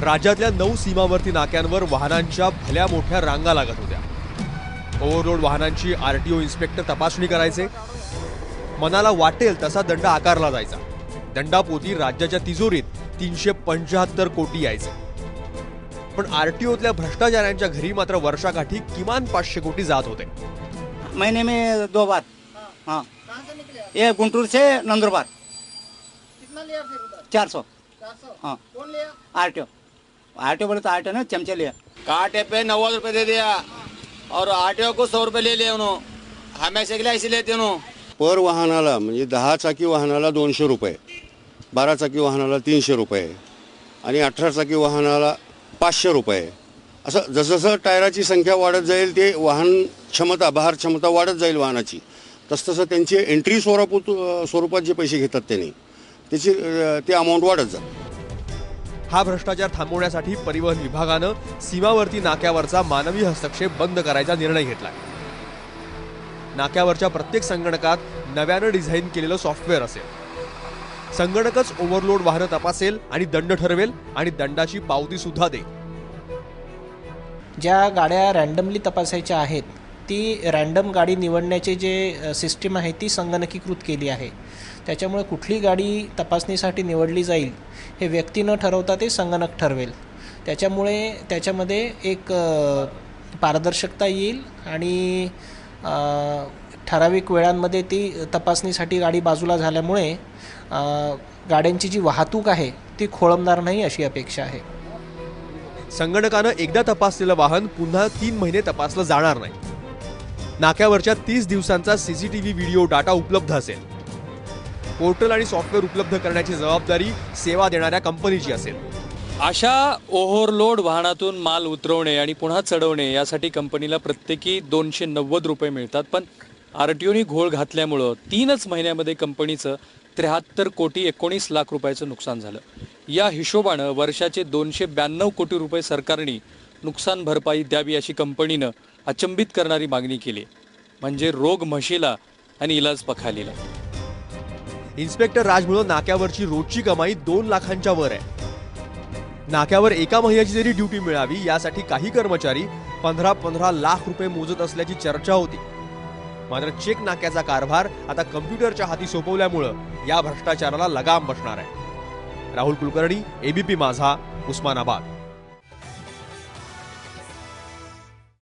राज्यातल्या नऊ सीमावर्ती नाक्यांवर वाहनांच्या भल्या मोठ्या रांगा लागत होत्या. ओव्हरलोड वाहनांची आरटीओ इन्स्पेक्टर तपासणी करायचे. मनाला वाटेल तसा दंड आकारला जायचा. दंडापोटी राज्याच्या तिजोरीत तीनशे पंच्याहत्तर कोटी यायचे. पण आरटीओतल्या भ्रष्टाचारांच्या घरी मात्र वर्षाकाठी किमान पाचशे कोटी जात होते. महीने में दो बार हाँ. कहाँ से निकले आप? ये गुंटूर से नंदुरबार. कितना लिया फिर उधर चार सौ हाँ R T O. R T O बोले तो आर ने चमचे लिया कांटे पे नव्वद रुपए दे दिया। और आरटीओ को सौ रुपए ले लिए उन्होंने हमेशा के लिए ऐसे लेते उन्होंने पर वाहनाला म्हणजे दहा चाकी वाहनाला दोनशे रुपये बारा चाकी वाहनाला तीनशे रुपये आणि अठरा चाकी वाहनाला पाचशे रुपये असं जसजसं टायराची संख्या वाढत जाईल ते वाहन क्षमता भार क्षमता वाढत जाईल वाहनाची तसतसं त्यांची एंट्री स्वरूपात स्वरूपात जे पैसे घेतात त्यांनी त्याची ते अमाऊंट वाढत जातं हा भ्रष्टाचार थांबवण्यासाठी परिवहन विभागानं सीमावर्ती नाक्यावरचा मानवी हस्तक्षेप बंद करायचा निर्णय घेतला नाक्यावरच्या प्रत्येक संगणकात नव्यानं डिझाईन केलेलं सॉफ्टवेअर असेल. संगणकच ओव्हरलोड वाहनं तपासेल आणि दंड ठरवेल आणि दंडाची पावती सुद्धा देईल. ज्या गाड्या रॅन्डमली तपासायच्या आहेत ती रँडम गाडी निवडण्याचे जे सिस्टीम आहे ती संगणकीकृत केली आहे. त्याच्यामुळे कुठली गाडी तपासणीसाठी निवडली जाईल हे व्यक्ती न ठरवता ते संगणक ठरवेल. त्याच्यामुळे त्याच्यामध्ये एक पारदर्शकता येईल आणि ठराविक वेळांमध्ये ती तपासणीसाठी गाडी बाजूला झाल्यामुळे गाड्यांची जी वाहतूक आहे ती खोळंबणार नाही अशी अपेक्षा आहे. संगणकानं एकदा तपासलेलं वाहन पुन्हा तीन महिने तपासलं जाणार नाही. नाक्यावरच्या तीस दिवसांचा सीसीटीव्ही व्हिडिओ डाटा उपलब्ध असेल. पोर्टल आणि सॉफ्टवेअर उपलब्ध करण्याची जबाबदारी सेवा देणाऱ्या कंपनीची असेल. अशा ओव्हरलोड वाहनातून माल उतरवणे आणि पुन्हा चढवणे यासाठी कंपनीला प्रत्येकी दोनशे नव्वद रुपये मिळतात. पण आरटीओनी घोळ घातल्यामुळं तीनच महिन्यामध्ये कंपनीचं त्र्याहत्तर कोटी एकोणीस लाख रुपयाचं नुकसान झालं. या हिशोबानं वर्षाचे दोनशे ब्याण्णव कोटी रुपये सरकारने नुकसान भरपाई द्यावी अशी कंपनीनं अचंबित करणारी मागणी केली. म्हणजे रोग म्हशीला आणि इलाज पखालीला. इन्स्पेक्टर राजमुळे नाक्यावरची रोजची कमाई दोन लाखांच्या वर आहे. नाक्यावर एका महिन्याची जरी ड्युटी मिळावी यासाठी काही कर्मचारी पंधरा पंधरा लाख रुपये मोजत असल्याची चर्चा होती. मात्र चेक नाक्याचा कारभार आता कम्प्युटरच्या हाती सोपवल्यामुळं या भ्रष्टाचाराला लगाम बसणार आहे. राहुल कुलकर्णी एबीपी माझा उस्मानाबाद.